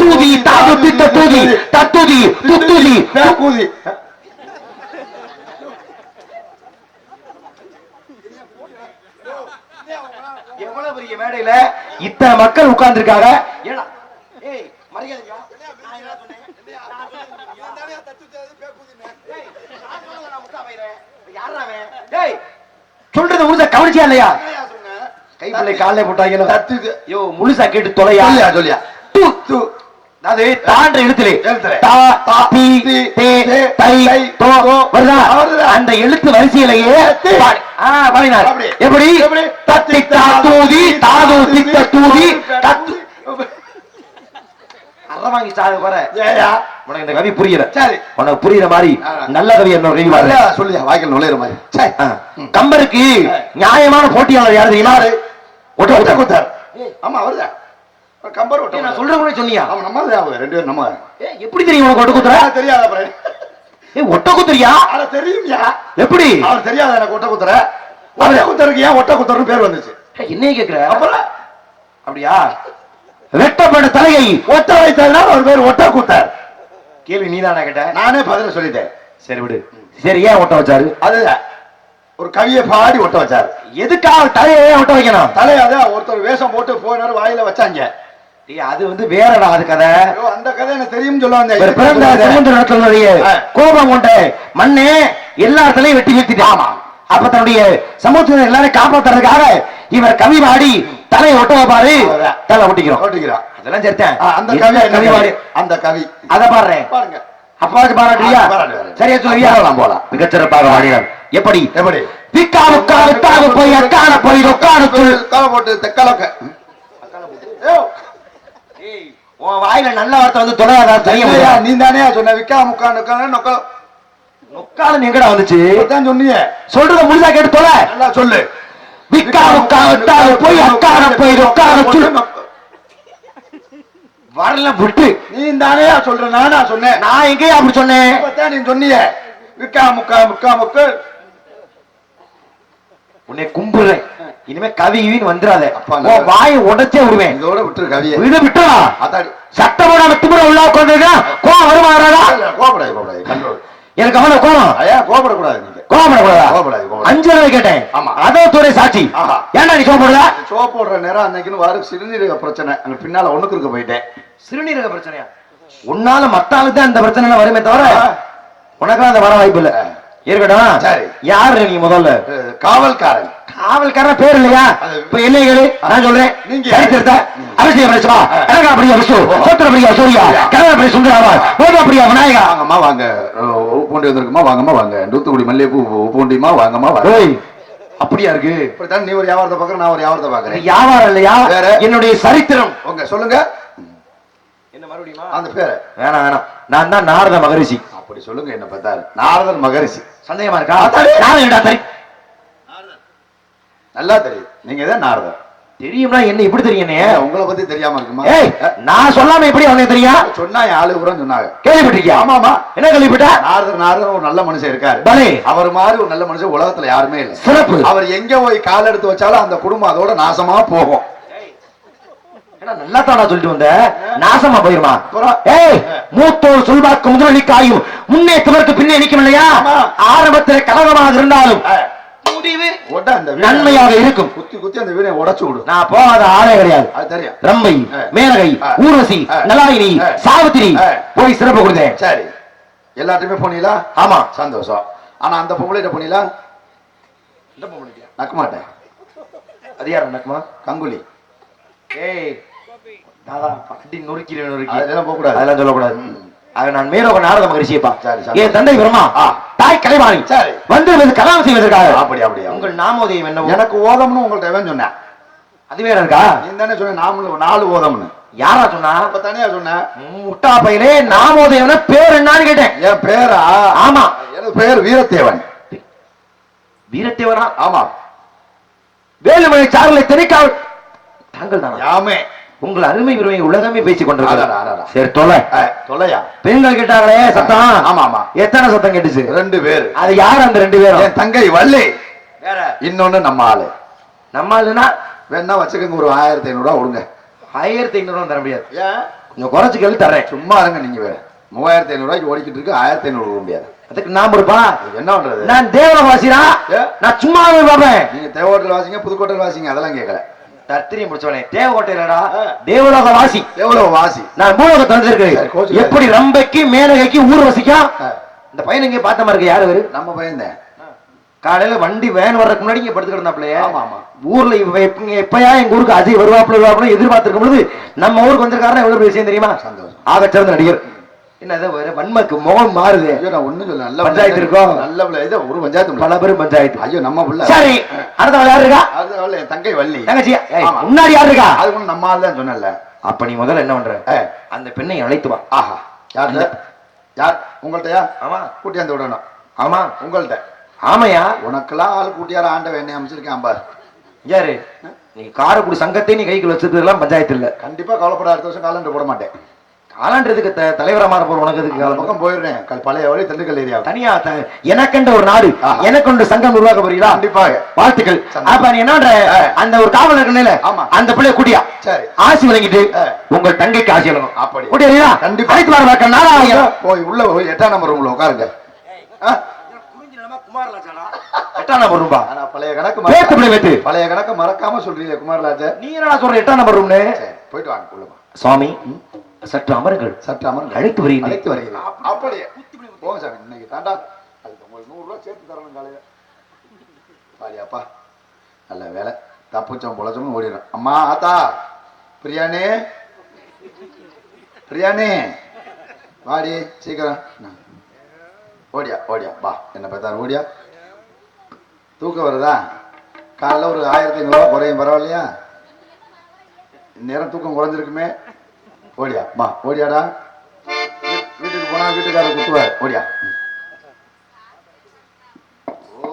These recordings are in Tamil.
தூதி தாது தித்த தூதி தத்துதி துத்துதி கூதி எவ்வளவு பெரிய மேடையில இத்தனை மக்கள் உட்கார்ந்து இருக்காங்க ஏடா ஏய் மரியாதையா? நான் என்ன சொன்னேன் ஏய், நான் சொன்னதை நான் முட்டா பையறேன். யார்றா அவன்? டேய், சொல்றத முழுசா கவனிச்சியா இல்லையா? கைப்பிள்ளை காலைல போட்டாங்க முழுசா கேட்டு தொலையா? சொல்லியா. அது தாண்ட எழுத்துல. அந்த எழுத்து வரிசையிலேயே பாடினார். எப்படி? தத்தி தா தூதி தாது தித்த தூதி அற வாங்கி பாரு ஏயா? உனக்கு இந்த கவி புரியல. சரி. உனக்கு புரியுற மாதிரி. நல்ல கவி என்ன சொல்லியா வாய்க்கல் நுழையிற மாதிரி. கம்பருக்கு நியாயமான போட்டியாளர் யாரு தெரியுமா? ஒட்ட ஒட்ட குத்தார் ஆமா அவர்தான். கம்பர் ஒட்ட நான் சொல்ற கூட சொன்னியா? அவன் நம்ம தான் அவங்க ரெண்டு பேரும் நம்ம ஏய், எப்படி தெரியும் உனக்கு ஒட்ட குத்துற தெரியாத அப்புறம் ஏய் ஒட்ட குத்துறியா அட தெரியும்யா? எப்படி? அவர் தெரியாத எனக்கு ஒட்ட குத்துற ஒட்ட குத்தருக்கு ஏன் ஒட்ட குத்தர்னு பேர் வந்துச்சு? என்னைய கேக்குற? அப்புறம் அப்படியா? வெட்டப்பட்ட தலையை ஒட்ட வைத்ததுனால ஒரு பேர் ஒட்ட குத்தார் கேள்வி நீதானா கேட்ட? நானே பதில சொல்லிட்டேன். சரி விடு. சரி ஏன் ஒட்ட வச்சாரு? அதுதான் ஒரு கவியை பாடி ஒட்ட வச்சாரு. எதுக்காக தலையை ஒட்ட வைக்கணும்? தலையை அதான் ஒருத்தர் வேஷம் போட்டு போயினாரு வாயில வச்சாங்க. அது வந்து வேறடா அது கதை. அந்த கதை எனக்கு தெரியும் சொல்ல வந்தேன் இவர் பிறந்த ஆ. கோபம் கொண்ட மண்ணே எல்லா இடத்துலயும் வெட்டி வீழ்த்திட்டான். ஆமா. அப்ப தன்னுடைய சமூகத்தினர் எல்லாரும் காப்பாத்துறதுக்காக இவர் கவி பாடி தலையை ஒட்ட அவ்வளவுதான். தலை ஒட்டிக்கிறோம். ஓட்டிக்கிறான் அதெல்லாம் சேர்த்தேன் ஆ, அந்த கவி கவி பாடி? அந்த கவி. அத பாடுறேன். பாருங்க அப்பாவுக்கு பாராட்டுறியா. சரியா சொல்லுவியா போலாம். மிகச்சிறப்பாக பாடினார் எப்படி? எப்படி? விக்கா முக்கா வித்தாக போய் அக்கான போய் உட்காரத்துள் காலை போட்டு தெக்கலக்க உன் வாயில நல்ல வார்த்தை வந்து தொலையாதா? தெரியும்? நீ தானே சொன்ன. விக்கா முக்கா நொக்கான நொக்கல உட்கால எங்கடா வந்துச்சு? தான் சொன்னீங்க சொல்றத முழுசா கேட்டு தொலை. நல்லா சொல்லு. விக்கா முக்கா வித்தாக போய் அக்கான போய் உட்காரத்துள் வரல விட்டு. நீ தானே சொல்ற நானா சொன்னேன். நான் எங்கேயா அப்படி சொன்னேன்? இப்பதான் நீ சொன்னீங்க விக்கா முக்கா முக்கா முக்கு உன்னை கும்புறேன். இனிமே கவி கவின்னு வந்துடாத வாயை உடைச்சே விடுவேன். இதோட விட்டுரு கவியை. விடு விட்டா அதாடி. சட்டம் போடாம திமுற உள்ள உட்காந்துருக்கா கோவம் வருமா கோபப்படாது கோபப்படாது கண்ட்ரோல். எனக்கு அவன கோவம். ஐயா கோபப்படக்கூடாது நீங்க. கோவப்படக்கூடாதா? கோவப்படாது, கோவப்படாது. அஞ்சு தடவை கேட்டேன். ஆமா. அதோ துறை சாட்சி. ஏன்டா நீ கோவப்படுற? சோப்பு போடுற நேரம் அன்னைக்குன்னு வர சிறுநீரக பிரச்சனை. அங்க பின்னால ஒண்ணுக்கு இருக்க போயிட்டேன். சிறுநீரக பிரச்சனையா? உன்னால மத்தாளுக்கு தான் இந்த பிரச்சனை வருமே தவிர உனக்கு அந்த வர வாய்ப்பு இல்ல. இருக்கட்டும். சரி. யாரு நீ முதல்ல? காவல்காரன். காவல்காரன் பேர் இல்லையா? இப்ப என்ன கேளு? நான் சொல்றேன். நீங்க- சரித்திரத்தை அவசியம் பேசுவா எனக்கு அப்படியா விஷ்ணு சோத்திர பிரியா சூர்யா கனக பிரியா சுந்தராவார் மோதா பிரியா விநாயகா. வாங்கம்மா வாங்க. அஹ், உப்பு பூண்டி வந்திருக்குமா? வாங்கம்மா வாங்க. தூத்துக்குடி மல்லிகைப்பூ உப்பு பூண்டிமா வாங்கம்மா வாங்க. அப்படியா இருக்கு? இப்படித்தான் நீ ஒரு வியாபாரத்தை பாக்குற நான் ஒரு வியாபாரத்தை பாக்குறேன் வியாபாரம் இல்லையா? என்னுடைய சரித்திரம். உங்க சொல்லுங்க. என்ன மறுபடியுமா? அந்த பேரை. வேணாம் வேணாம். நான் தான் நாரத மகரிஷி. அப்படி சொல்லுங்க என்ன பார்த்தாரு நாரதர் மகரிஷி. சந்தேகமா இருக்கா. நாரதன். நல்லா தெரியும் நீங்க தான் நாரதர். தெரியும்னா என்ன இப்படி தெரியும் உங்களை பத்தி தெரியாம இருக்குமா? நான் சொல்லாம எப்படி அவனுக்கு தெரியும்? சொன்னா ஆளு பூரா சொன்னாங்க. கேள்விப்பட்டிருக்கியா? ஆமாமா என்ன கேள்விப்பட்ட? நாரதர் நாரதர் ஒரு நல்ல மனுஷன் இருக்காரு. பலே. அவர் மாதிரி ஒரு நல்ல மனுஷன் உலகத்துல யாருமே இல்லை. சிறப்பு. அவர் எங்க போய் கால் எடுத்து வச்சாலும் அந்த குடும்பம் அதோட நாசமா போகும். நல்லா தானா சொல்லிட்டு வந்த? நாசமா போயிருமா? ஏய் மூத்தோர் சொல்வாக்கு முதலி காயும் முன்னே துவர்க்கு பின்னே நிற்கும் இல்லையா. ஆரம்பத்தில் கலகமாக இருந்தாலும் நன்மையாக இருக்கும். குத்தி குத்தி அந்த வீணை உடைச்சு விடு. நான் போகாத ஆளே கிடையாது. அது தெரியும். ரம்பை ஆ. மேனகை ஆ. ஊர்வசி ஆ. நலாயினி ஆ. சாவித்திரி ஆ. போய் சிறப்பு கொடுத்தேன். சரி. எல்லாத்தையுமே போனீங்களா? ஆமா. சந்தோஷம். ஆனா அந்த பொம்பளைகிட்ட போனீங்களா? நக்க மாட்டேன் அது நடக்குமா கங்குலி. ஏய் நொறுக்கிறேன் நொறுக்கி அதெல்லாம் சொல்லக்கூடாது. ஆக நான் மேலோக நாரத மகிழ்ச்சியப்பா சரி, சரி. என் தந்தை பிரம்மா ஆ. தாய் கலைவாணி சரி. வந்து கலாம் செய்வதற்காக. அப்படி அப்படியா உங்கள் நாமோதயம் என்னவோ? எனக்கு ஓதம்னு உங்கள்ட்ட எவன் சொன்னேன் அது வேற இருக்கா? நீ தானே சொன்ன நாமளும் நாலு ஓதம்னு. யாரா சொன்னா? அப்ப தனியா முட்டா பையனே நாமோதயம் பேர் என்னன்னு கேட்டேன். என் பேரா? ஆமா. எனக்கு பேர் வீரத்தேவன். வீரத்தேவரா ஆமா. வேலுமணி சார்லை திணைக்காவல் தாங்கள் தானா யாமே. உங்கள் அருமை பெருமை உலகமே பேசிக். கொண்டிருக்கிறார் சரி தொலை. தொலையா? பெண்கள் கேட்டாங்களே சத்தம். ஆமா ஆமா எத்தனை சத்தம் கேட்டுச்சு? ரெண்டு பேரு. அது யார் அந்த ரெண்டு பேரும்? என் தங்கை வள்ளி. வேற. இன்னொன்னு நம்ம ஆளு. நம்ம ஆளுனா வேணா வச்சுக்கோங்க ஒரு ஆயிரத்தி ஐநூறு ரூபா விடுங்க ஆயிரத்தி ஐநூறு தர முடியாது. ஏன்? கொஞ்சம் குறைச்சு கேள்வி தரேன் சும்மா இருங்க நீங்க வேற. மூவாயிரத்தி ஐநூறு ரூபாய்க்கு ஓடிக்கிட்டு இருக்கு ஆயிரத்தி ஐநூறு கொடுக்க முடியாது. அதுக்கு நான் இருப்பா என்ன பண்றது? நான் தேவலவாசிடா ஏ? நான் சும்மாவே பார்ப்பேன். நீங்க தேவோட்டல் வாசிங்க புதுக்கோட்டை வாசிங்க அதெல்லாம் கேட்கல தத்திரியம் முடிச்சவனே. தேவகோட்டையிலடா. தேவலோக வாசி. எவ்வளவு வாசி. நான் வந்திருக்கேன் கோச்சுக்காத. எப்படி ரம்பைக்கு மேனகைக்கு ஊர் வசிக்கும் ஆ, இந்த பையன் இங்க பார்த்த மாதிரி யாரு இவரு? நம்ம பையன் தான். காலையில வண்டி வேன் வர்றதுக்கு முன்னாடி இங்க ஆமா, ஆமா. ஊர்ல இவ எப்ப எப்பயா எங்க ஊருக்கு அஜய் வருவாப்புல வருவாப்புல எதிர்பார்த்திருக்கும் பொழுது நம்ம ஊருக்கு வந்திருக்காருன்னா எவ்வளவு விஷயம் தெரியுமா? சந்தோஷம். ஆக சிறந்த நடிகர். என்னது வேற வன்மக்கு முகம் மாறுது. ஐயோ நான் ஒண்ணும் சொல்ல நல்ல பஞ்சாயத்து இருக்கோம். நல்ல இது ஒரு பஞ்சாயத்து. பல பேரும் பஞ்சாயத்து. ஐயோ நம்ம பிள்ளை. சரி அடுத்த யார் இருக்கா? தங்கை வள்ளி. தங்கச்சி. முன்னாடி யார் இருக்கா? அது நம்ம ஆள் தான் சொன்னல அப்ப நீ முதல்ல என்ன பண்ற. அந்த பெண்ணை அழைத்து வா. ஆஹா. யார் யார்? உங்கள்ட்டயா ஆமா. கூட்டியாந்து விடணும். ஆமா. உங்கள்ட்ட ஆமையா? உனக்கெல்லாம் ஆள் கூட்டியார ஆண்டவன் என்ன அமைச்சிருக்கேன் பாரு. யாரு? நீ காரைக்குடி சங்கத்தை நீ கைக்குள்ள வச்சிருக்கிறதுலாம் பஞ்சாயத்து இல்ல. கண்டிப்பா கவலைப்பட அடுத்த வருஷம் காலண்டர் போட மாட்டேன். த- தலைவரா மாற போற உனக்கு காலம் பக்கம் போயிடுறேன். கல் பழைய வழி திண்டுக்கல் ஏரியா. தனியா எனக்கென்ற ஒரு நாடு ஆஹா. எனக்கென்ற சங்கம் உருவாக்க போறீங்களா? கண்டிப்பாக. வாழ்த்துக்கள். அப்ப நீ என்ன. அந்த ஒரு காவல் இருக்கணும்ல ஆமா. அந்த பிள்ளைய கூட்டியா? சரி. ஆசி வழங்கிட்டு ஆ. உங்கள் தங்கைக்கு ஆசி வழங்கும். அப்படி. கூட்டியா கண்டிப்பா. அழைத்து வர பார்க்க நாராயணன். போய் உள்ள போய் எட்டாம் நம்பர் ரூம்ல உட்காருங்க? எட்டாம் நம்பர் ரூபா ஆனா பழைய கணக்கு பழைய கணக்கு மறக்காம சொல்றீங்க குமாரராஜா. நீ என்னடா சொல்ற எட்டாம் நம்பர் ரூம்னு போயிட்டு வாங்க சுவாமி சற்று அமருங்கள். சற்று அமருங்க அழைத்து வருகிறேன். அழைத்து வருகிறேன். அப்படியே. போங்க சாமி இன்னைக்கு தாண்டா. அதுக்கு உங்களுக்கு நூறு ரூபாய் சேர்த்து தரணும் காலையில. பாலியாப்பா நல்ல வேலை. தப்புச்சோம் பொழச்சோம் ஓடிடும் அம்மா ஆத்தா. பிரியாணி. பிரியாணி. வாடி சீக்கிரம். ஓடியா ஓடியா. வா என்ன பார்த்தாரு ஓடியா. தூக்கம் வருதா? காலைல ஒரு ஆயிரத்தி ஐநூறுரூவா குறையும் பரவாயில்லையா? நேரம் தூக்கம் குறைஞ்சிருக்குமே. ஓடியா மா ஓடியாடா. வீட்டுக்கு போனா வீட்டுக்காரர் குத்துவார் ஓடியா. ஓ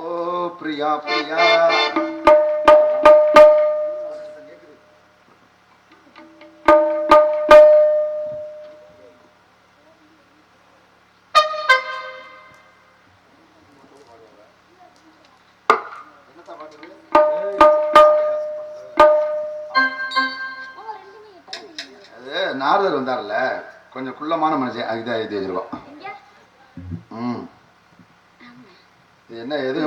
பிரியா பிரியா. கொஞ்சம் குள்ளமான மனுஷன் அதுதான் எழுதி வச்சிருக்கோம் ம். இது என்ன எது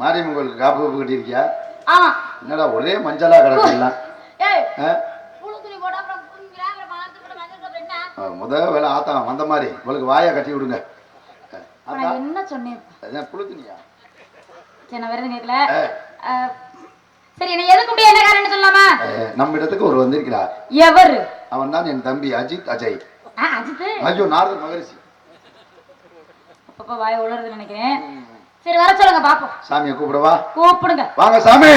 மாரியம்மன் கோயிலுக்கு காப்பு கப்பு கட்டியிருக்கியா? ஆமா. என்னடா ஒரே மஞ்சளா கிடக்கு எல்லாம் ஏய் ஆ? புழு துணி போட்டா அப்புறம் புரிஞ்சுக்கிறா அப்புறம் மலர்ந்து போட்டு மஞ்சள் கலர் என்ன? ஆ, முத வேலை ஆத்தா வந்த மாதிரி. உங்களுக்கு வாயை கட்டி விடுங்க. என்ன சொன்னேன்? குளுத்துனியா சரி என்ன எதுக்கு என்ன காரணம் சொல்லலாமா? நம்ம இடத்துக்கு ஒரு வந்திருக்கிறார் எவரு? அவன் தான் என் தம்பி அஜித் அஜய். ஐயோ நாரதர் மகரிஷி. அப்பப்ப வாய உளருதுன்னு நினைக்கிறேன். சரி வர சொல்லுங்க பாப்போம். சாமியை கூப்பிடவா? கூப்பிடுங்க. வாங்க சாமி!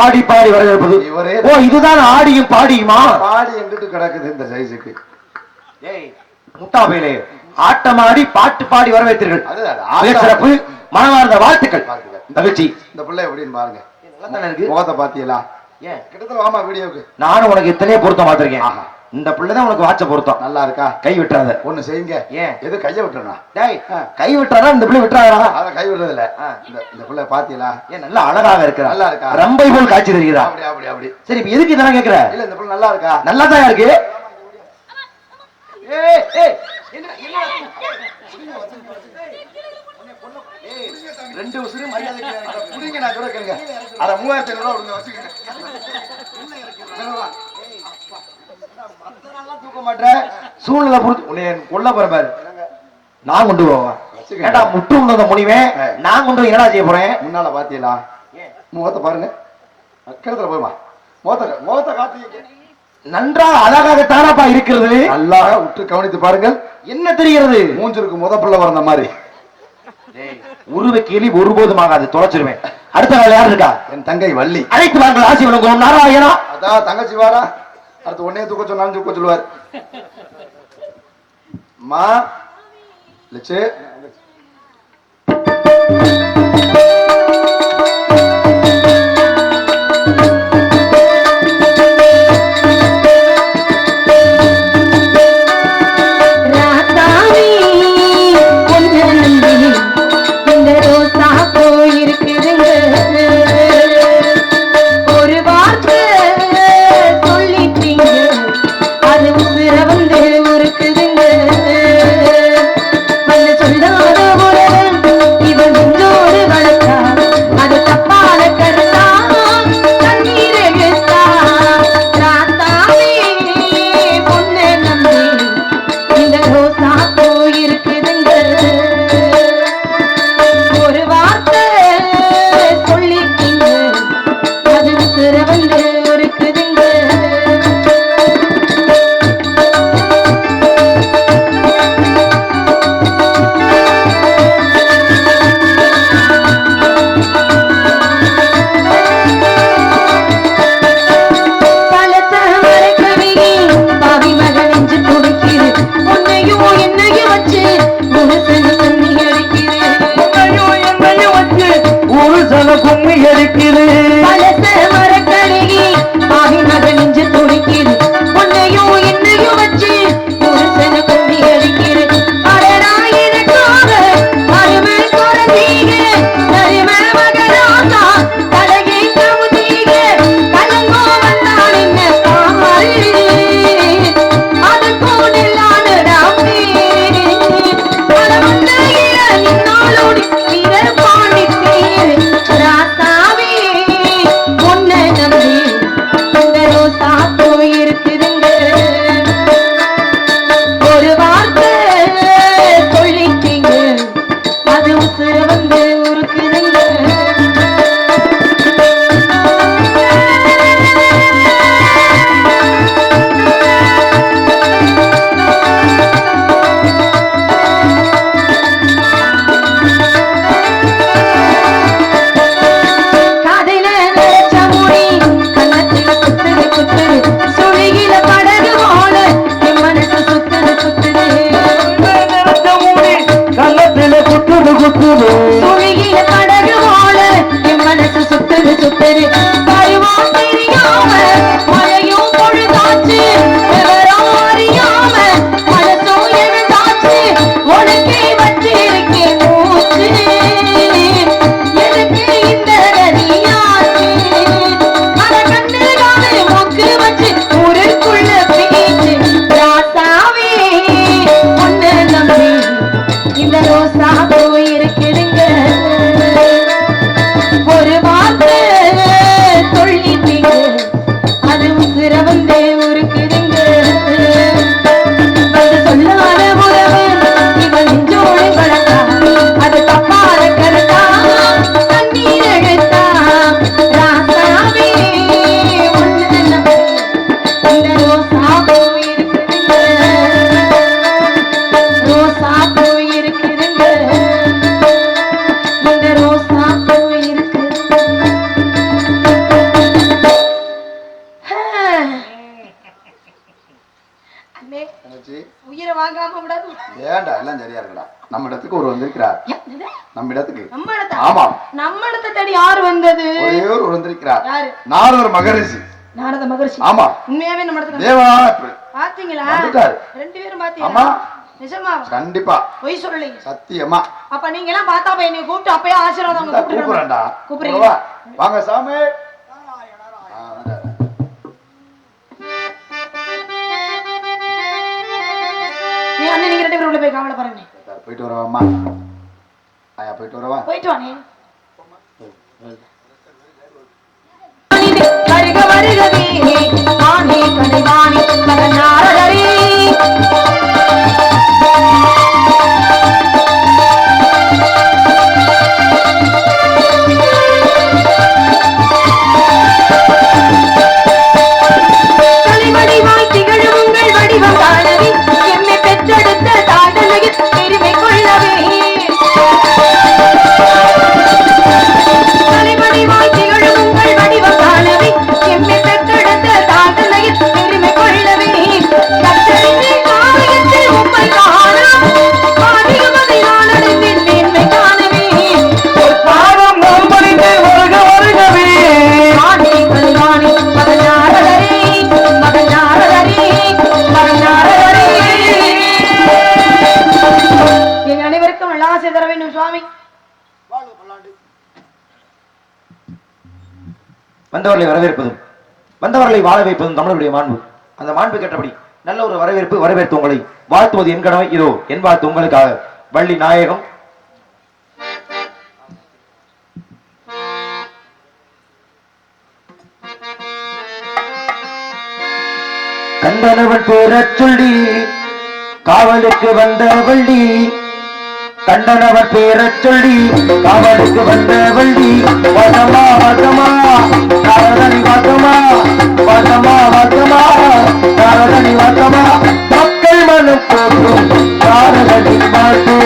ஆடி பாடி வரவேற்பது. ஓ இதுதான் ஆடியும் பாடியுமா? பாடி எங்கிட்டு கிடக்குது இந்த சைஸுக்கு? ஏய் முட்டாபையிலே ஆட்டமாடி பாட்டு பாடி வரவேற்றீர்கள். சிறப்பு மனமார்ந்த வாழ்த்துக்கள். மகிழ்ச்சி இந்த பிள்ளை எப்படின்னு பாருங்க. முகத்தை பாத்தீங்களா? ஏன்? கிட்டத்தட்ட வாமா வீடியோக்கு நானும் உனக்கு எத்தனையோ பொருத்தம் பார்த்திருக்கேன். இந்த பிள்ளை தான் உனக்கு வாட்ச பொருத்தம். நல்லா இருக்கா? கை விட்டுறாத. ஒண்ணு செய்யுங்க. ஏன்? எது கைய விட்டுறா டேய். கை விட்டுறாரா இந்த பிள்ளை விட்டுறாரா அத கை விடுறது இல்ல. இந்த பிள்ளை பாத்தீங்களா? ஏன் நல்லா அழகாக இருக்கிறா. நல்லா இருக்கா? ரம்பை போல் காட்சி தருகிறா. அப்படி அப்படி அப்படி. சரி இப்ப எதுக்கு இதெல்லாம் கேக்குற? இல்ல இந்த பிள்ளை நல்லா இருக்கா? நல்லா தான் இருக்கு. ஏய், ஏய், என்ன-? ரெண்டு உசுறு புடிங்க நான் சொல்ல கேளுங்க. அட மூவாயிரத்தி ஐநூறு ரூபா விடுங்க வச்சுக்கோங்க. தூக்க மாட்டேன். சூழ்நிலை பொறுத்து உன்னை கொல்ல போற பாரு. நான் கொண்டு போவேன். ஏண்டா முட்டு உண்டத முடிவேன் ஆ. நான் கொண்டு என்னடா செய்ய போறேன்? முன்னால பாத்தீங்களா முகத்தை பாருங்க. கிணத்துல போய்மா முகத்தை முகத்தை காத்தி நன்றாக அழகாகத்தானப்பா இருக்கிறது. நல்லா உற்று கவனித்து பாருங்கள். என்ன தெரிகிறது? மூஞ்சிருக்கு முத பிள்ளை வந்த மாதிரி. உருவ கேலி ஒருபோதும் ஆகாது தொலைச்சிருவேன். அடுத்த நாள் யார் இருக்கா? என் தங்கை வள்ளி. அழைத்து வாங்கள் ஆசி வழங்குவோம் நாராயணா. அதான் தங்கச்சி வாடா. அடுத்து உடனே தூக்க சொன்னாலும் தூக்க சொல்லுவார். மா லட்சு. ஏன்டா எல்லாம் சரியா இருக்குடா? நம்ம இடத்துக்கு ஒரு வந்திருக்கிறார்? நம்ம இடத்துக்கு. ஆமா. நம்ம இடத்தை தேடி யார் வந்தது? ஒரே ஒரு வந்திருக்கிறார். நாரதர் மகரிஷி. நாரத மகரிஷி. ஆமா. உண்மையாவே நம்ம இடத்துக்கு தேவனான பெண். பாத்தீங்களா. ரெண்டு பேரும். பாத்தீங்களா? கண்டிப்பா. பொய் சொல்லலைங்க சத்தியமா. அப்ப நீங்க எல்லாம் பார்த்தா அப்ப என்னை கூப்பிட்டு அப்பயே ஆசீர்வாதம் கூப்பிடுறேன்டா. கூப்பிடுறீங்க. வா. வாங்க சாமி. போய் காவலை பாருங்க. போயிட்டு வரவாம்மா ஆயா போயிட்டு வரவா? போயிட்டு வானே வருக வருகவே ஆனே கடைவாணி மகன் நாரதரே வந்தவர்களை வரவேற்பதும் வந்தவர்களை வாழ வைப்பதும் தமிழருடைய மாண்பு. அந்த மாண்பு கேட்டபடி நல்ல ஒரு வரவேற்பு வரவேற்பு உங்களை வாழ்த்துவது என் கடமை. இதோ என் வாழ்த்து உங்களுக்காக. வள்ளி நாயகம். கண்டனவன் பேரச் சொல்லி காவலுக்கு வந்த வள்ளி கண்ணனவர் பேரச் சொல்லி காவலுக்கு வந்த வள்ளி வசமா வசமா நாரதனி வசமா வசமா வசமா நாரதனி வசமா. மக்கள் மனம் போற்றும் நாரதனின் வாழ்த்து.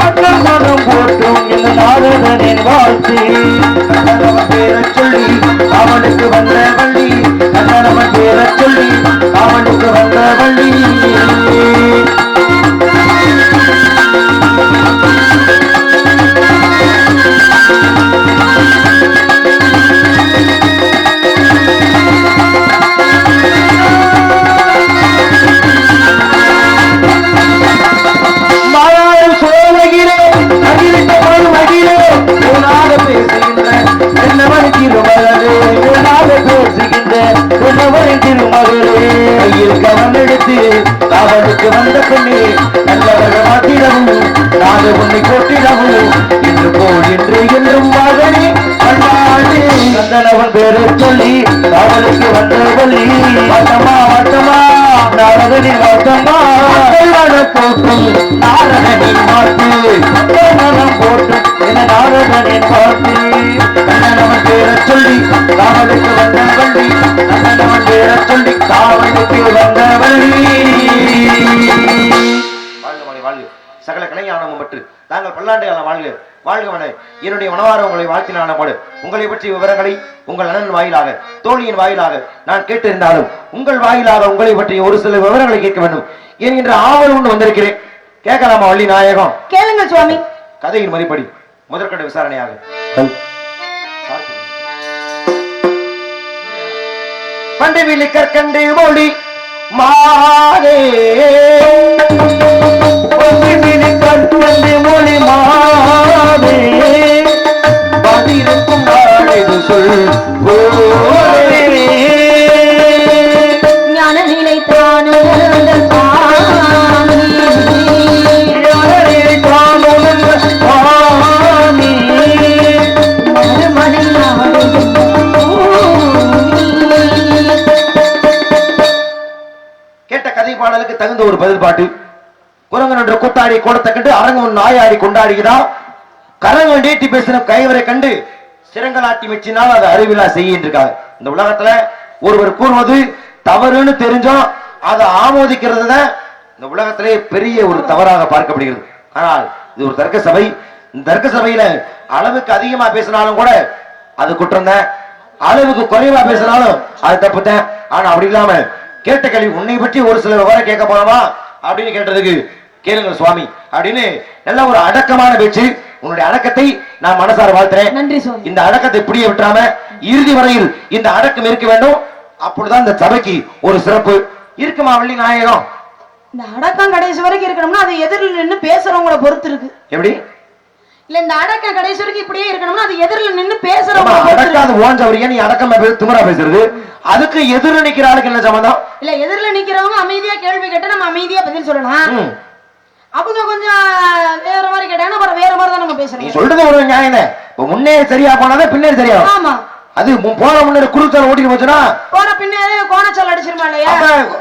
மக்கள் மனம் போற்றும் இந்த நாரதனின் வாழ்த்து. கண்ணனவர் பேரச் சொல்லி அவனுக்கு வந்த வள்ளி கண்ணனவர் பேரச் சொல்லி அவனுக்கு வந்த வள்ளி. தாங்கள் பல்லாண்டு காலம் வாழ்க வாழ்கவன என்னுடைய மனவார உங்களை வாழ்த்தினான போடு. உங்களை பற்றிய விவரங்களை உங்கள் அண்ணன் வாயிலாக தோழியின் வாயிலாக நான் கேட்டிருந்தாலும் உங்கள் வாயிலாக உங்களை பற்றிய ஒரு சில விவரங்களை கேட்க வேண்டும். என்கின்ற ஆவல் ஒன்று வந்திருக்கிறேன். கேட்கலாமா வள்ளி நாயகம்? கேளுங்கள் சுவாமி. கதையின் மறுபடி முதற்கட்ட விசாரணையாக. பண்டை விழி கற்கண்டு மொழி மாறே. பதிருக்கும் நாளெது சொல் போலே. அரங்கன் கொண்டாடுகிறான் கரங்கள் நீட்டி பேசின கைவரை கண்டு சிறங்கலாட்டி மிச்சினால் அதை அறிவிலா செய்கின்றிருக்காங்க இந்த உலகத்துல ஒருவர் கூறுவது தவறுன்னு தெரிஞ்சோம் அதை ஆமோதிக்கிறது தான் இந்த உலகத்திலே பெரிய ஒரு தவறாக பார்க்கப்படுகிறது. ஆனால் இது ஒரு தர்க்க சபை. இந்த தர்க்க சபையில அளவுக்கு அதிகமா பேசினாலும் கூட அது குற்றம் தான். அளவுக்கு குறைவா பேசினாலும் அது தப்பு தான். ஆனா அப்படி இல்லாம கேட்ட கேள்வி உன்னை பற்றி ஒரு சில விவரம் கேட்க போறோமா அப்படின்னு கேட்டதுக்கு கேளுங்க சுவாமி அப்படின்னு நல்ல ஒரு அடக்கமான பேச்சு. உன்னுடைய அடக்கத்தை நான் மனசார வாழ்த்துறேன். நன்றி இந்த அடக்கத்தை இப்படியே விட்டுறாம இறுதி வரையில் இந்த அடக்கம் இருக்க வேண்டும். அப்பொழுதுதான் இந்த சபைக்கு ஒரு சிறப்பு. இருக்குமா வள்ளி நாயகம். இந்த அடக்கம் கடைசி வரைக்கும் இருக்கணும்னா அது எதிரில் நின்னு பேசுறவங்கள பொறுத்து இருக்கு. எப்படி? இல்ல இந்த அடக்கம் கடைசி வரைக்கும் இப்படியே இருக்கணும்னா அது எதிரில் பேசுறவங்கள பொறுத்து அடக்காத இருக்கு. ஓஞ்சவர் ஏன் நீ அடக்கமா திமிரா பேசுறது. அதுக்கு எதிர நிக்கிற ஆளுக்கு என்ன சம்பந்தம்? இல்ல எதிரில் நிக்கிறவங்க அமைதியா கேள்வி கேட்டு நம்ம அமைதியா பதில் சொல்லலாம். அவங்க கொஞ்சம் வேற மாதிரி கேட்டாங்கன்னா அப்புறம் வேற மாதிரி தான் நம்ம பேசுறோம் சொல்றது ஒரு நியாயம் இப்ப முன்னே சரியா போனாதான் பின்னே சரியாகும் ஆமா. அது போன முன்னாடி குருத்தலை ஓட்டிட்டு போச்சுன்னா போன பின்னாடி கோணச்சால் அடிச்சிருமா இல்லையா?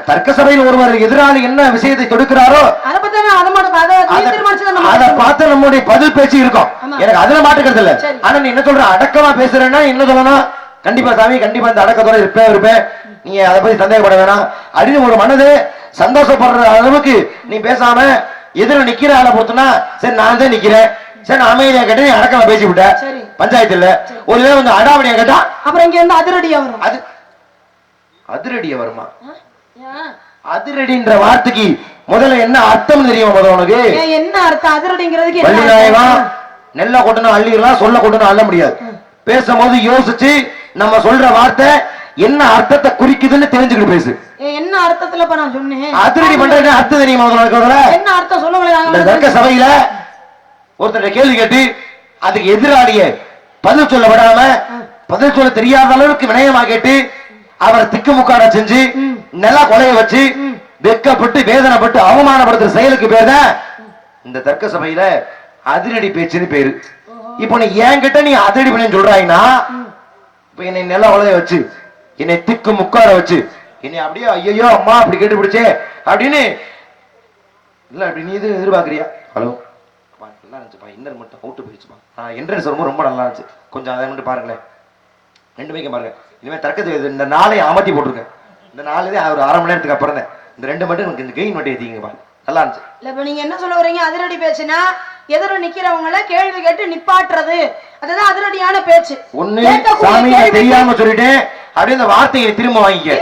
தர்க்க சபையில் ஒருவர் எதிராளி என்ன விஷயத்தை தொடுக்கிறாரோ அதை பத்தி அதை மட்டும் அதை. பார்த்து நம்முடைய பதில் பேச்சு இருக்கும். எனக்கு அதுல மாட்டுக்கிறது இல்ல. ஆனா நீ என்ன சொல்ற? அடக்கமா பேசுறேன்னா என்ன சொல்லணும் கண்டிப்பா சாமி கண்டிப்பா இந்த அடக்கத்தோட இருப்பேன் இருப்பேன். நீங்க அதை பத்தி சந்தேகப்பட வேணாம். அப்படின்னு ஒரு மனது சந்தோஷப்படுற அளவுக்கு நீ பேசாம எதிர நிக்கிற ஆளை பொறுத்தனா சரி நான் தான் நிக்கிறேன். சரி நான் அமைதியா கேட்டு நீ அடக்கமா பேசி விட்ட சரி. பஞ்சாயத்துல வந்து அடாவடியா கேட்டா? அப்புறம் இங்க இருந்து அதிரடியா வரும்? அது அதிரடிய வருமா? அதிரடின்ற வார்த்தைக்கு முதல்ல என்ன அர்த்தம் தெரியுமா உனக்கு? என்ன அர்த்தம்? அதிரடிங்கிறதுக்கு அர்த்தம்? நெல்ல கொட்டணும் அள்ளிடலாம் சொல்ல கொட்டணும் அள்ள முடியாது. பேசும்போது யோசிச்சு நம்ம சொல்ற வார்த்தை என்ன அர்த்தத்தை குறிக்குதுன்னு தெரிஞ்சுக்கிட்டு பேசு. என்ன அர்த்தத்துல இப்ப நான் சொன்னேன்? அதிரடி பண்றது அர்த்தம் தெரியுமா? என்ன அர்த்தம் சொல்லுங்களேன் தர்க்க சபையில ஒருத்தர் கேள்வி கேட்டு அதுக்கு எதிராளிய பதில் சொல்ல விடாம பதில் சொல்ல தெரியாத அளவுக்கு வினயமா கேட்டு அவரை திக்குமுக்காட செஞ்சு நில கொலைய வச்சு வெக்கப்பட்டு வேதனைப்பட்டு அவமானப்படுத்துற செயலுக்கு பேர் தான் இந்த தர்க்க சபையில அதிரடி பேச்சுன்னு பேரு. இப்போ நீ என்கிட்ட நீ அதிரடி பண்ணி சொல்றாயினா இப்ப என்னை நில கொலைய வச்சு என்னை திக்கு முக்காட வச்சு என்னை அப்படியே ஐயோ அம்மா அப்படி கேட்டு பிடிச்சே அப்படின்னு. இல்ல அப்படி நீ இது எதிர்பார்க்கறியா? ஹலோ? நல்லா இருந்துச்சுப்பா இன்னர் மட்டும் அவுட்டு போயிடுச்சுப்பா. நான் என்ட்ரன்ஸ் வரும்போது ரொம்ப நல்லா இருந்துச்சு. கொஞ்சம் அதை மட்டும் பாருங்களேன். ரெண்டு வைக்க பாருங்க. இனிமே தர்க்கத்துக்கு இந்த நாளை அமர்த்தி போட்டிருக்கேன். இந்த நாலு தான் ஒரு அரை மணி நேரத்துக்கு அப்புறம் தான். இந்த ரெண்டு மட்டும் எனக்கு இந்த கெயின் மட்டும் ஏத்திங்கப்பா நல்லா இருந்துச்சு. இல்ல இப்ப நீங்க என்ன சொல்ல வரீங்க? அதிரடி பேச்சுனா எதிர நிக்கிறவங்கள கேள்வி கேட்டு நிப்பாட்டுறது. அதுதான் அதிரடியான பேச்சு. ஒண்ணு சாமி தெரியாம சொல்லிட்டேன். அப்படியே இந்த வார்த்தையை திரும்ப வாங்கிக்க.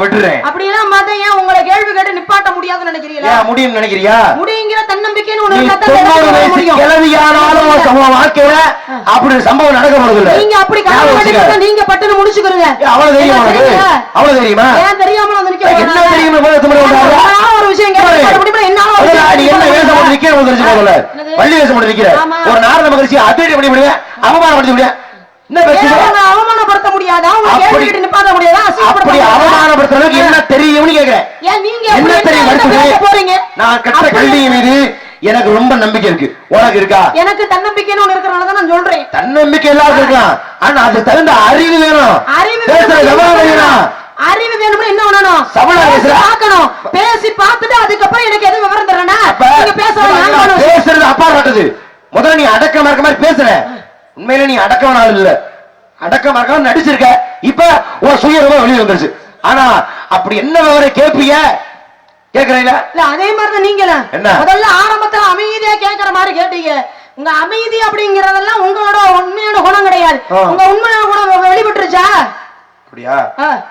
விட்டுறேன். அப்படியெல்லாம் பார்த்தா ஏன் உங்களை கேள்வி கேட்டு நிப்பாட்ட முடியாதுன்னு நினைக்கிறீங்களா? ஏன் முடியும்னு நினைக்கிறியா? முடியுங்கிற தன்னம்பிக்கைன்னு ஒண்ணு நீ இருந்தா தான் தொண்ணூறு வேலை வயசு முடியும். கிளவியானாலும் உன் சம வாழ்க்கையில அப்படி சம்பவம் நடக்க போறது இல்ல நீங்க அப்படி நீங்க பட்டுன்னு முடிச்சுக்கிறீங்க அவ்வளவு தெரியுமா? அவ்வளவு தெரியுமா? ஏன் தெரியாம வந்து நிக்க என்ன? தெரியுமா ஒரு விஷயம் கேட்டு முடியுமா? என்னால நீ என்ன வேஷம் பாட போட்டு நிக்கிற முதல்ல தெரிஞ்சு முதல்ல. என்னது? பள்ளி வேஷம் போட்டு நிக்கிற. ஒரு நாரத மகிழ்ச்சி அதிரடி பண்ணி முடிய அவமானப்படுத்தி முடிய என்ன ஏன் அவமானப்படுத்த முடியாதா? கேட்டு நிப்பாட்ட முடியாதா? அப்படி அசிங்கப்படுத்த முடியாதா? அவமானப்படுத்துற அளவுக்கு என்ன தெரியும்னு கேக்குறேன். என்ன தெரியும் போறீங்க? நான் அப்படி கல்வி மீது எனக்கு ரொம்ப நம்பிக்கை இருக்கு. உனக்கு இருக்கா? எனக்கு தன்னம்பிக்கைன்னு ஒண்ணு இருக்கிறனால நான் சொல்றேன். தன்னம்பிக்கை எல்லாருக்கும் இருக்கலாம். ஆனா அது தகுந்த அறிவு வேணும். அறிவு வேணும்னா என்ன அறிவு வேணும்னா என்ன பண்ணணும். பார்க்கணும். பேசி பார்த்துட்டு அதுக்கப்புறம் எனக்கு எது விவரம் தரேன்னா? பேசுறது அப்பா காட்டுது முதல்ல நீ அடக்கமா இருக்க மாதிரி பேசுற உண்மையில நீ அடக்கமான ஆள் இல்ல. அடக்கமா இருக்க நடிச்சிருக்க இப்ப உன் சுயரூபம் வெளியே வந்துருச்சு ஆனா அப்படி என்ன விவரம் கேட்பீங்க கேக்குறீங்களா இல்ல அதே மாதிரிதான் நீங்களும் என்ன? முதல்ல ஆரம்பத்துல அமைதியா கேக்குற மாதிரி கேட்டீங்க உங்க அமைதி அப்படிங்கறதெல்லாம் உங்களோட உண்மையான குணம் கிடையாது. உங்க உண்மையான குணம் வெளிப்பட்டுருச்சா அப்படியா.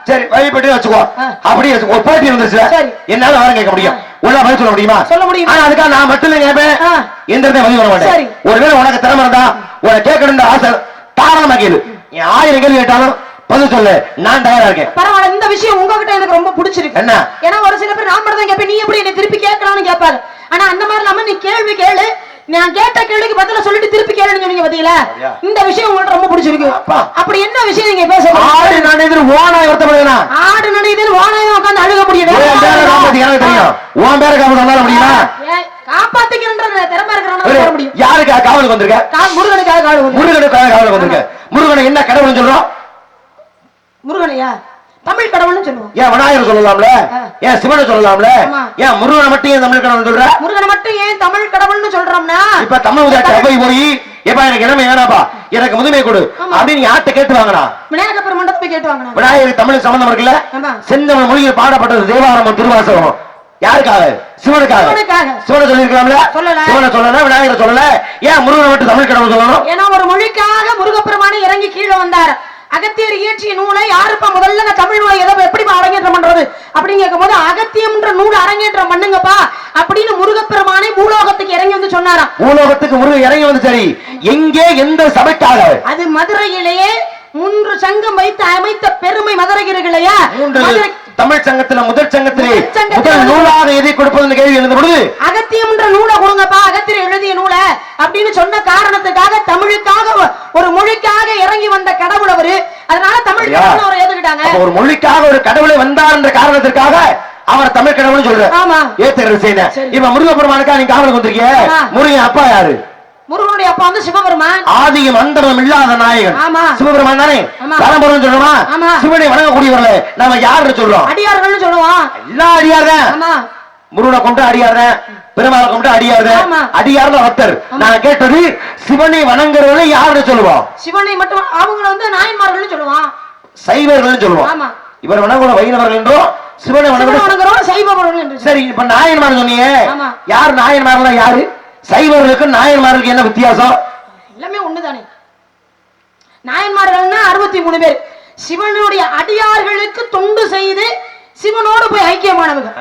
சரி வழிபட்டு வச்சுக்கோ. அப்படியே. ஒரு போட்டி சரி. என்னால வர கேட்க முடியும் உள்ள பதில் சொல்ல முடியுமா சொல்ல முடியுமா? ஆனா அதுக்காக நான் மட்டும் இல்ல கேட்பேன். எந்த பதில் சரி. மாட்டேன் ஒருவேளை உனக்கு திறமை இருந்தா உனக்கு கேட்கணும்னு ஆசை தாராளமா கேளு நீ ஆயிரம் கேள்வி கேட்டாலும் பதில் சொல்லு. நான் தயாரா இருக்கேன். பரவாயில்ல இந்த விஷயம் உங்ககிட்ட எனக்கு ரொம்ப பிடிச்சிருக்கு. என்ன? ஏன்னா ஒரு சில பேர் நான் மட்டும் தான் கேட்பேன். நீ எப்படி என்ன திருப்பி கேட்கலாம்னு கேட்பாரு ஆனா அந்த மாதிரி இல்லாம நீ கேள்வி கேளு. நான் கேட்ட கேள்விக்கு பதில சொல்லிட்டு திருப்பி கேளுன்னு சொன்னீங்க பாத்தீங்களா? இந்த விஷயம் உங்கள்ட்ட ரொம்ப பிடிச்சிருக்கு. அப்பா. அப்படி என்ன விஷயம் நீங்க பேச ஆடு நான் எதிர் ஓனா வருத்தப்படுவேனா ஆடு நடைதில் வானகம் உட்கார்ந்து அழுக முடியும் உன் பேரை காப்பாத்தி முடியுமா? காப்பாத்திக்கிறன்ற திறமை இருக்கிறவன ஒரு போட முடியும். யாருக்கா காவலுக்கு வந்திருக்க? கா- முருகனுக்காக வந்து முருகனுக்காக காவலுக்கு வந்திருக்க. முருகனை என்ன கடவுள்னு சொல்றோம்? முருகனையா? தமிழ் கடவுள்னு சொல்லுவோம். ஏன் விநாயகர் சொல்லலாம்ல. ஏன் சிவனை சொல்லலாம்ல. ஏன் முருகனை மட்டும் ஏன் தமிழ் கடவுள் சொல்ற? முருகனை மட்டும் ஏன் தமிழ் கடவுள்னு சொல்றோம்னா? இப்ப தமிழ் உதாட்டி அவை போய் ஏப்பா எனக்கு இளமை வேணாப்பா. எனக்கு முதுமை கொடு. அப்படின்னு யார்கிட்ட கேட்டு வாங்கினா? விநாயகர் பெருமண்டத்தை போய் கேட்டு வாங்கினா? விநாயகர் தமிழ் சம்பந்தம் இருக்குல்ல. செந்தமிழ் மொழியில் பாடப்பட்டது தேவாரமும் திருவாசகம். யாருக்காக? சிவனுக்காக. சிவனை சொல்லியிருக்கலாம்ல? சொல்லல. சிவனை சொல்லல விநாயகரை சொல்லல. ஏன் முருகனை மட்டும் தமிழ் கடவுள் சொல்லணும்? ஏன்னா ஒரு மொழிக்காக முருகப்பெருமானை இறங்கி கீழே வந்தார். அகத்தியர் இயற்றிய நூலை யாருப்பா முதல்ல நான் தமிழ் நூலை எதை எப்படி அரங்கேற்றம் பண்றது? அப்படின்னு கேட்கும்போது அகத்தியம்ன்ற நூல் அரங்கேற்றம் பண்ணுங்கப்பா அப்படின்னு முருகப்பெருமானை பூலோகத்துக்கு இறங்கி வந்து சொன்னாராம். பூலோகத்துக்கு முருகன் இறங்கி வந்து சரி. எங்கே எந்த சபைக்காக? அது மதுரையிலேயே மூன்று சங்கம் வைத்து அமைத்த பெருமை மதுரைக்கு இருக்கு இல்லையா மதுரை தமிழ் சங்கத்துல முதல் சங்கத்திலே முதல் நூலாக எதை கொடுப்பதுன்னு கேள்வி எழுந்த பொழுது அகத்தியம்ன்ற நூலை கொடுங்கப்பா அகத்தியர் எழுதிய நூலை அப்படின்னு சொன்ன காரணத்துக்காக தமிழுக்காக ஒரு மொழிக்காக இறங்கி வந்த கடவுள் அவரு அதனால தமிழ் அவரை ஏத்துக்கிட்டாங்க ஒரு மொழிக்காக ஒரு கடவுளை வந்தார் என்ற காரணத்திற்காக அவர் தமிழ் கடவுள் சொல்றேன் ஆமா. ஏத்துக்கிற செய்யணும் சரி. இப்ப முருகப்பெருமானுக்கா நீங்க காவலுக்கு வந்திருக்கீங்க. முருகன் அப்பா யாரு முருகனுடைய அப்பா வந்து சிவபெருமான். ஆதியும் அந்தரம் இல்லாத நாயகன். ஆமா. சிவபெருமான் தானே. பரம்பரம் சொல்றோமா. சிவனை வணங்கக்கூடியவர்களே நாம யாருன்னு சொல்றோம்? அடியார்கள்னு சொல்லுவான் எல்லா அடியார்தான். ஆமா. முருகனை கொண்டு அடியார்தான். பெருமாளை கொண்டு அடியார்தான். ஆமா. அடியார்ல பக்தர். நான் கேட்டது சிவனை வணங்குறவனை யாருன்னு சொல்லுவோம்? சிவனை மட்டும் அவங்கள வந்து நாயன்மார்கள்னு சொல்லுவான் சைவர்கள் சொல்லுவோம். ஆமா. இவர் வணங்குற வைணவர்கள் என்றும் சிவனை சிவனை வணங்குற வணங்குறவன் சைவபவர்கள் என்று சரி இப்ப நாயன்மார் சொன்னீங்க. யார் நாயன்மார்னா யாரு? சைவர்களுக்கும் நாயன்மார்களுக்கு என்ன வித்தியாசம்? எல்லாமே ஒண்ணுதானே? நாயன்மார்கள்னா அறுபத்தி மூணு பேர். சிவனுடைய அடியார்களுக்கு தொண்டு செய்து சிவனோடு போய் ஐக்கியமானவங்க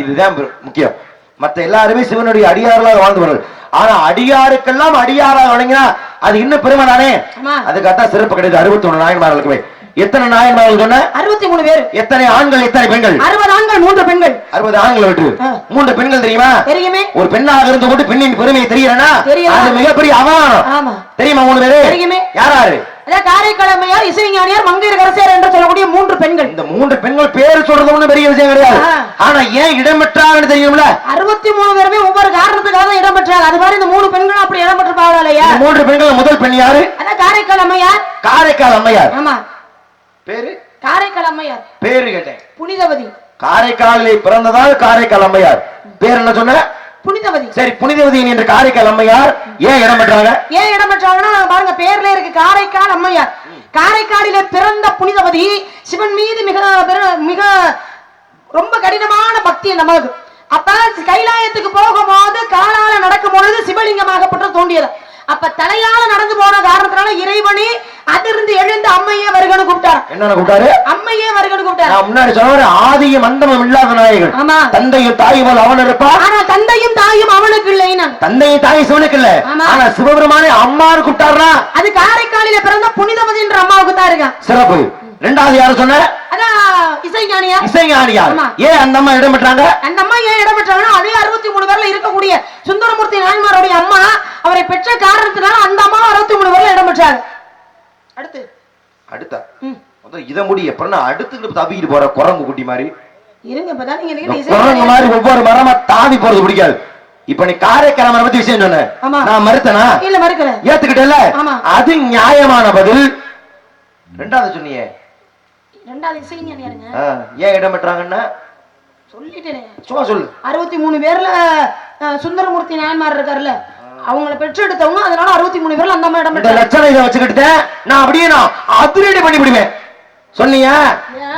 இதுதான் முக்கியம். மத்த எல்லாருமே சிவனுடைய அடியார்களாக வாழ்ந்தவர்கள் ஆனா அடியாருக்கெல்லாம் அடியாராக வணங்கினா அது இன்னும் பெருமை தானே? ஆமா. அதுக்காகத்தான் சிறப்பு கிடையாது. அறுபத்தி ஒண்ணு நாயன்மார்களுக்குமே எத்தனை நாயன்மார்கள் சொன்ன? அறுபத்தி மூணு பேர். எத்தனை ஆண்கள் எத்தனை பெண்கள்? அறுபது ஆண்கள் மூன்று பெண்கள். அறுபது ஆண்கள் ஆ. மூன்று பெண்கள் தெரியுமா? தெரியுமே. ஒரு பெண்ணாக இருந்து கொண்டு பெண்ணின் பெருமையை தெரியலனா தெரியல. அது மிகப்பெரிய அவமானம். ஆமா. தெரியுமா மூணு பேரு? தெரியுமே. யார் யாரு? அதான் காரைக்காலம்மையார் இசைஞானியார் மங்கையர் கரசியார் என்று சொல்லக்கூடிய மூன்று பெண்கள். இந்த மூன்று பெண்கள் பேர் சொல்றது ஒண்ணும் பெரிய விஷயம் கிடையாது. ஆனா ஏன் இடம் பெற்றாங்கன்னு தெரியும்ல? அறுபத்தி மூணு பேருமே ஒவ்வொரு காரணத்துக்காக தான் இடம் பெற்றாங்க அது மாதிரி இந்த மூணு பெண்களும் அப்படி இடம் பெற்றிருப்பாங்களா இல்லையா மூன்று பெண்கள் முதல் பெண் யாரு? அதான் காரைக்கால் அம்மையார் காரைக்கால் அம்மையார். ஆமா. பேரு? காரைக்கால் அம்மையார் பேரு கேட்டேன். புனிதவதி. காரைக்காலில் பிறந்ததால் காரைக்கால் அம்மையார் பேர் என்ன சொன்ன? புனிதவதி. சரி புனிதவதி என்ற காரைக்கால் அம்மையார் ஏன் இடம் பெற்றாங்க? ஏன் இடம் பெற்றாங்கன்னா பாருங்க பேர்ல இருக்கு காரைக்கால் அம்மையார் காரைக்காலிலே பிறந்த புனிதவதி சிவன் மீது மிக மிக ரொம்ப கடினமான பக்தி அந்த மகளுக்கு அப்ப கைலாயத்துக்கு போகும்போது காலால நடக்கும் பொழுது சிவலிங்கமாகப்பட்டு தோண்டியது அப்ப தலையால நடந்து போன காரணத்தினால இறைவனே அதிர்ந்து எழுந்து அம்மையே வருகன்னு கூப்பிட்டார். என்னன்னு கூப்பிட்டாரு? அம்மையே வருகன்னு கூப்பிட்டார். நான் முன்னாடி சொன்ன ஆதியும் அந்தமும் இல்லாத நாயகன். ஆமா. தந்தையும் தாயும் போல் அவன் இருப்பான் ஆனா தந்தையும் தாயும் அவனுக்கு இல்லைன்னு தந்தையும் தாயும் சிவனுக்கு இல்ல. ஆனா சிவபெருமானே அம்மான்னு கூப்பிட்டாருனா அது காரைக்காலில பிறந்த புனிதவதின்ற அம்மாவுக்கு தான் இருக்கான் சிறப்பு. ரெண்டாவது யாரு சொன்ன? இசைஞானியா? இசைஞானியார் ஆமா. ஏன் அந்த அம்மா இடம் பெற்றாங்க? அந்த அம்மா ஏன் இடம் பெற்றாங்கன்னா அதே அறுபத்தி மூணு பேர்ல இருக்கக்கூடிய சுந்தரமூர்த்தி நாயன்மாருடைய அம்மா அவரை பெற்ற காரணத்தினால அந்த அம்மா அறுபத்தி மூணு பேர்ல இடம் பெற்றாங்க. அடுத்து. அடுத்த. முதல்ல இத முடி எப்பறம் நான் அடுத்து தப்பிக்கிட்டு போற குரங்கு குட்டி மாதிரி. இருங்க இப்பதான் நீங்க குரங்கு மாதிரி ஒவ்வொரு மரமா தாவி போறது பிடிக்காது. இப்ப நீ காரைக்கால மரம் பத்தி விஷயம் சொன்ன. நான் மறுத்தனா? இல்ல மறுக்கல. ஏத்துக்கிட்டல. அது நியாயமான பதில். ரெண்டாவது சொன்னியே. ரெண்டாவது ஆ, ஏன் இடம் பெற்றாங்கன்னா? சொல்லிட்டேனே. சும்மா சொல்லு. அறுபத்தி மூணு பேர்ல சுந்தரமூர்த்தி நாயன்மார் இருக்காருல்ல. அவங்கள பெற்றெடுத்தவங்க அதனால அறுபத்தி மூணு பேர்ல அந்த அம்மா இடம் இந்த லட்சணம் இதை வச்சுக்கிட்டு நான் அப்படியே நான் அதிரடி பண்ணி விடுவேன் சொன்னீங்க?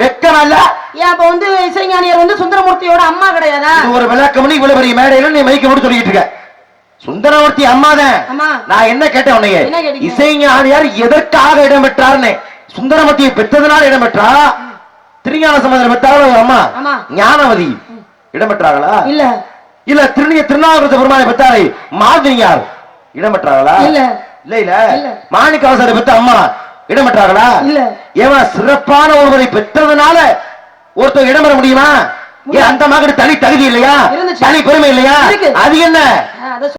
வெக்கம் இல்ல? ஏன் அப்ப வந்து இசைஞானியார் வந்து சுந்தரமூர்த்தியோட அம்மா கிடையாதா? ஒரு விளக்கம் பண்ணி இவ்வளவு பெரிய மேடையில நீ மைக்க மட்டும் சொல்லிட்டு இருக்க. சுந்தரமூர்த்தி அம்மாதான் ஆமா நான் என்ன கேட்டேன் உன்னைய? இசைஞானியார் எதற்காக இடம் பெற்றார்னு. சுந்தரமூர்த்தியை பெற்றதுனால இடம் பெற்றா? திருஞான சம்பந்தர் பெற்றாலும் ஒரு அம்மா. ஞானவதி. இடம் பெற்றாங்களா இல்ல. இல்ல திருநீய திருநாவுக்கரசு பெருமானை பெற்றாரை மாதிரியார் இடம் பெற்றாங்களா இல்ல. இல்ல இல்ல இல்ல. மாணிக்கவாசரை பெற்ற அம்மா இடம் பெற்றாங்களா இல்ல. ஏன் சிறப்பான ஒருவரை பெற்றதுனால ஒருத்தர் இடம் பெற முடியுமா ஏன் அந்த மகனுக்கு தனி தகுதி இல்லையா. தனி பெருமை இல்லையா. அது என்ன